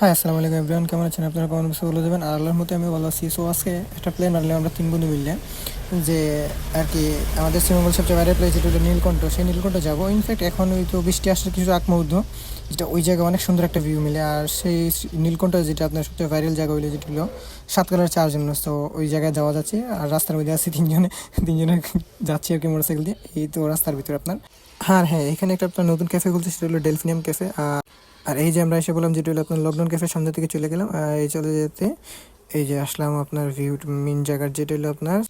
হ্যাঁ আসসালামু আলাইকুম এভরিওয়ান কেমন আছেন? আপনারা কেমন অবস্থা বলে দেবেন। আর আল্লাহর মতো আমি ভালো আছি। সো আজকে একটা প্লেন মারলাম আমরা তিন বন্ধু মিললে যে আর কি আমাদের শ্রীমঙ্গল সবচেয়ে বাইরের প্লেস যেটা নীলকণ্ঠ। সেই নীলকণ্ঠ যাব। ইনফ্যাক্ট এখন ওই তো বৃষ্টি আসার কিছু আগ মুহূর্ত, যেটা ওই জায়গায় অনেক সুন্দর একটা ভিউ মিলে। আর সেই নীলকণ্ঠ যেটা আপনার সবচেয়ে ভাইরাল জায়গা হইল, যেটা হলো সাতকালার চার জন্য। তো ওই জায়গায় যাওয়া যাচ্ছে। আর রাস্তার মধ্যে আছি তিনজনে তিনজনে যাচ্ছি আর কি মোটরসাইকেল দিয়ে। এই তো রাস্তার ভিতরে আপনার। হ্যাঁ হ্যাঁ এখানে একটা আপনার নতুন ক্যাফে খুলছে, সেটা হলো ডেলফিনিয়াম ক্যাফে আর আর এই যে আমরা এসে বললাম যেটা হলো আপনার লকডাউন ক্যাফের সামনে থেকে চলে গেলাম এই চলে যেতে এই যে আসলাম আপনার ভিউ মেন জায়গার যেটা হলো আপনার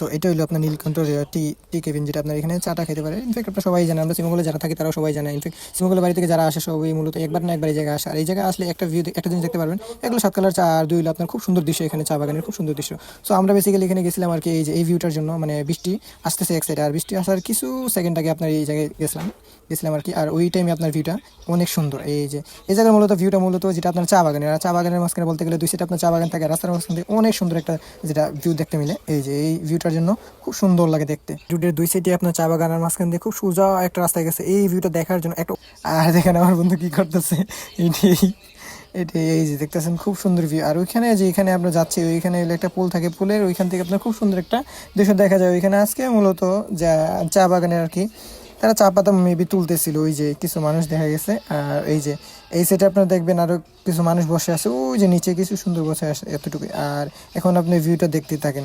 সো এটা হলো আপনার নীলকণ্ঠ টি টি কেবিন যেটা আপনার এখানে চাটা খেতে পারে। ইনফ্যাক্ট আপনারা সবাই জানে আমরা সিমঙ্গলে যারা থাকি তারাও সবাই জানে। ইনফ্যাক্ট সিমঙ্গলের বাড়ি থেকে যারা আসে সবাই মূলত একবার না একবার এই জায়গায় আসে। আর এই জায়গায় আসলে একটা ভিউ একটা জিনিস দেখতে পারবেন, এগুলো সাত কালার চা আর দুই হলো আপনার খুব সুন্দর দৃশ্য এখানে, চা বাগানের খুব সুন্দর দৃশ্য। সো আমরা বেসিক্যালি এখানে গেছিলাম আর কি, এই যে, এই ভিউটার জন্য মানে বৃষ্টি আসতেছে এক সাইডে আর বৃষ্টি আসার কিছু সেকেন্ড আগে আপনার এই জায়গায় গেছিলাম গেছিলাম আর কি। আর ওই টাইমে আপনার ভিউটা অনেক সুন্দর। এই যে, এই জায়গার মূলত ভিউটা মূলত যেটা আপনার চা বাগানের। আর চা বাগানের মাঝখানে বলতে গেলে দুই সাইডে আপনার চা বাগান থাকে রাস্তার মাঝখান থেকে অনেক সুন্দর একটা যেটা ভিউ দেখতে মিলে। এই যে, এই ভিউটার জন্য খুব সুন্দর লাগে দেখতে। রোডের দুই সাইডে আপনার চা বাগানের মাঝখান দিয়ে খুব সোজা একটা রাস্তায় গেছে। এই ভিউটা দেখার জন্য একটা আর দেখেন আমার বন্ধু কি করতেছে। এইটাই এটা এই যে দেখতেছেন, খুব সুন্দর ভিউ আর ওইখানে যে এখানে আমরা যাচ্ছি, ওইখানে একটা পুল থাকে। পুলের ওইখান থেকে আপনার খুব সুন্দর একটা দৃশ্য দেখা যায়। ওইখানে আজকে মূলত যা চা বাগানের আর কি, তারা চা পাতা মেবি তুলতেছিল। ওই যে কিছু মানুষ দেখা গেছে। আর এই যে, এই সাইডে আপনারা দেখবেন আরও কিছু মানুষ বসে আছে। ওই যে নিচে কিছু সুন্দর বসে আছে এতটুকু আর এখন আপনি ভিউটা দেখতে থাকেন।